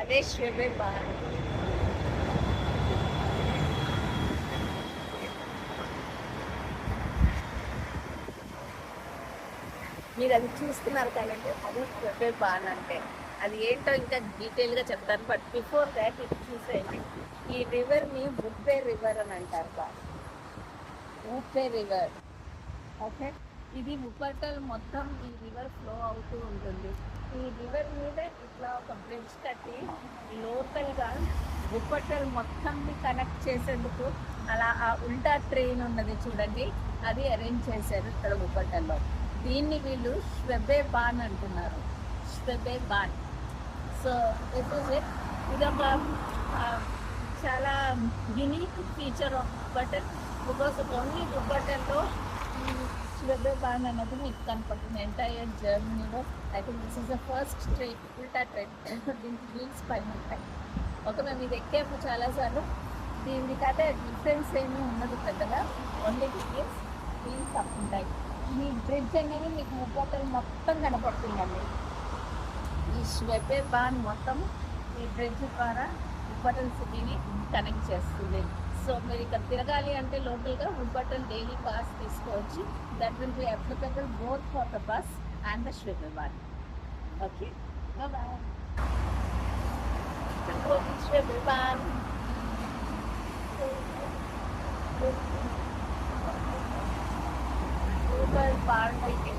అదే శివే బాన్ మీరు అది చూస్తున్నారు కదండి అదే శివే బాన్ అంటే. అది ఏంటో ఇంకా డీటెయిల్గా చెప్తాను బట్ బిఫోర్ దాట్ ఇది చూసేయండి. ఈ రివర్ని బుబ్బే రివర్ అని అంటారు బాగా ఉప్పే రివర్. ఓకే? ఇది ఉప్పటల్ మొత్తం ఈ రివర్ ఫ్లో అవుతూ ఉంటుంది. ఈ రివర్ మీద ఇట్లా ఒక బ్రిడ్జ్ కట్టి లోకల్గా గుప్పట్టలు మొత్తంని కనెక్ట్ చేసేందుకు అలా ఆ ఉల్టా ట్రైన్ ఉన్నది చూడండి. అది అరేంజ్ చేశారు ఇక్కడ ఉప్పటల్లో దీన్ని వీళ్ళు శ్వెబే బాన్ అంటున్నారు. శ్వెబే బాన్. సో ఇట్ ఇది ఒక ఇదొక చాలా unique feature of button because only దుబ్బట్టంలో శ్రద్ధ బాన్ అన్నది మీకు కనపడుతుంది ఎంటైర్ జర్మనీలో I think this is the first train ఉల్టా ట్రైన్ దీనికి వీల్స్ పైన ఉంటాయి ఒక మేము ఇది ఎక్కాము చాలాసార్లు దీనికైతే అయితే డిఫరెన్స్ ఏమీ ఉండదు పెద్దగా ఓన్లీ వీల్స్ వీల్స్ అప్ ఉంటాయి ఈ బ్రిడ్జ్ అనేది మీకు ముప్పొట్టలు మొత్తం కనపడుతుందండి ఈ స్వెబే బాన్ మొత్తం ఈ బ్రిడ్జ్ ద్వారా ఉబ్బటన్ సిటీని కనెక్ట్ చేస్తుంది. సో మీరు ఇక్కడ తిరగాలి అంటే లోకల్గా ఉబ్బటన్ డైలీ పాస్ తీసుకోవచ్చు that will be applicable both for the bus and the schedule one okay bye schedule one Uber bar ticket.